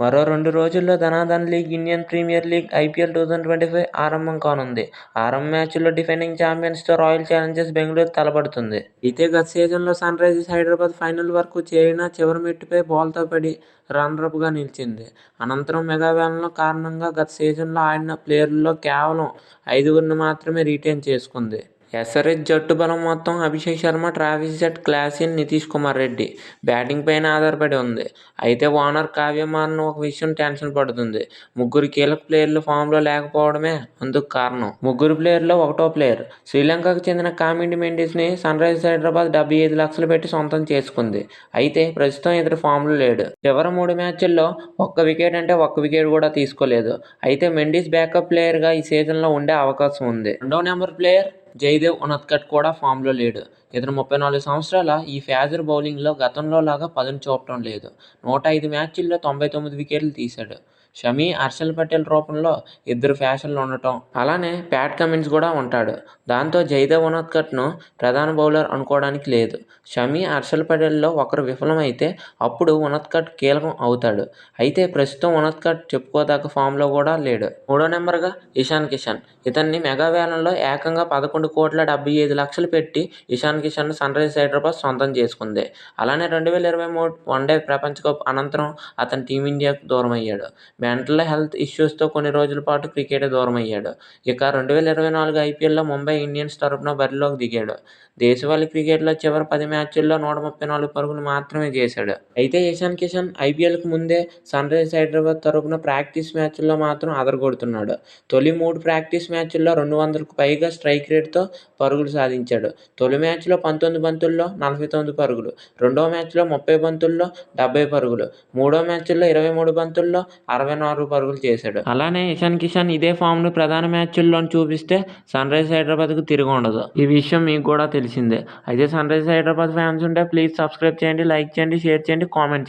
మరో రెండు రోజుల్లో ధనాధన్ league Indian Premier League IPL two thousand twenty five ఆరంభం కానుంది. ఆరంభ మ్యాచ్లో డిఫెండింగ్ ఛాంపియన్స్తో రాయల్ ఛాలెంజర్స్ బెంగళూరు తలపడుతుంది. అయితే గత సీజన్లో సన్ రైజర్స్ హైదరాబాద్ ఫైనల్ వరకు చేరిన చివరి మెట్టుపై బాల్తో పడి రన్నరప్గా నిలిచింది. అనంతరం మెగా కారణంగా గత సీజన్లో ఆడిన ప్లేయర్లలో కేవలం ఐదుగురిని మాత్రమే రిటైన్ చేసుకుంది. ఎస్ఆర్హెచ్ జట్టు బలం మొత్తం Abhishek Sharma Travis Head Klaasen Nitish Kumar Reddy. Batting పైన ఆధారపడి ఉంది. అయితే ఓనర్ కావ్యమాన్ ఒక విషయం టెన్షన్ పడుతుంది. ముగ్గురు కీలక ప్లేయర్లు ఫామ్లో లేకపోవడమే అందుకు కారణం. ముగ్గురు ప్లేయర్లో ఒకటో ప్లేయర్. శ్రీలంకకు చెందిన కామిండి మెండిస్ని సన్ రైజర్స్ హైదరాబాద్ డెబ్బై ఐదు లక్షలు పెట్టి సొంతం చేసుకుంది. అయితే ప్రస్తుతం ఇతడు ఫామ్లో లేడు. చివరి మూడు మ్యాచ్ల్లో ఒక్క వికెట్ అంటే ఒక్క వికెట్ కూడా తీసుకోలేదు. అయితే మెండిస్ బ్యాకప్ ప్లేయర్గా ఈ సీజన్లో ఉండే అవకాశం ఉంది. రెండో నెంబర్ ప్లేయర్ జయదేవ్ ఉనత్కట్ కూడా ఫామ్లో లేడు. ఇతను ముప్పై నాలుగు సంవత్సరాల ఈ ఫ్యాజర్ బౌలింగ్లో గతంలో లాగా పదును చూపటం లేదు. నూట ఐదు మ్యాచ్ల్లో తొంభై తొమ్మిది వికెట్లు తీశాడు. షమీ హర్షల్ పటేల్ రూపంలో ఇద్దరు ఫ్యాషన్లు ఉండటం. అలానే ప్యాట్ కమిన్స్ కూడా ఉంటాడు. దాంతో జైదేవ్ ఉనత్కట్ను ప్రధాన బౌలర్ అనుకోవడానికి లేదు. షమీ హర్షల్ పటేల్లో ఒకరు విఫలమైతే అప్పుడు ఉనత్కట్ కీలకం అవుతాడు. అయితే ప్రస్తుతం ఉనత్కట్ చెప్పుకోదగ్గ ఫామ్లో కూడా లేడు. మూడో నెంబర్గా ఇషాన్ కిషన్. ఇతన్ని మెగా వేలంలో ఏకంగా పదకొండు కోట్ల డెబ్బై ఐదు లక్షలు పెట్టి ఇషాన్ కిషన్ను సన్ రైజర్స్ హైదరాబాద్ సొంతం చేసుకుంది. అలానే రెండు వేల ఇరవై మూడు వన్డే ప్రపంచ కప్ అనంతరం అతను టీమిండియాకు దూరమయ్యాడు. మెంటల్ హెల్త్ ఇష్యూస్తో కొన్ని రోజుల పాటు క్రికెట్ దూరమయ్యాడు. ఇక రెండు వేల ఇరవై నాలుగు ఐపీఎల్లో ముంబై ఇండియన్స్ తరపున బరిలోకి దిగాడు. దేశవాళీ క్రికెట్లో చివరి పది మ్యాచ్ల్లో నూట ముప్పై నాలుగు పరుగులు మాత్రమే చేశాడు. అయితే ఇషాన్ కిషన్ ఐపీఎల్కి ముందే సన్ రైజర్స్ హైదరాబాద్ తరపున ప్రాక్టీస్ మ్యాచ్ల్లో మాత్రం అదరగొడుతున్నాడు. తొలి మూడు ప్రాక్టీస్ మ్యాచ్ల్లో రెండు వందలకు పైగా స్ట్రైక్ రేట్తో పరుగులు సాధించాడు. తొలి మ్యాచ్లో పంతొమ్మిది బంతుల్లో నలభై తొమ్మిది పరుగులు. రెండో మ్యాచ్లో ముప్పై బంతుల్లో డెబ్బై పరుగులు. మూడో మ్యాచ్లో ఇరవై మూడు బంతుల్లో అరవై నాలుగు పరుగులు చేశాడు. అలానే ఇషాన్ కిషాన్ ఇదే ఫామ్ను ప్రధాన మ్యాచ్ల్లో చూపిస్తే సన్ రైజర్స్ హైదరాబాద్కు తిరిగి ఉండదు. ఈ విషయం మీకు కూడా తెలిసిందే. అయితే సన్ రైజర్స్ హైదరాబాద్ ఫ్యాన్స్ ఉంటే ప్లీజ్ సబ్స్క్రైబ్ చేయండి లైక్ చేయండి షేర్ చేయండి కామెంట్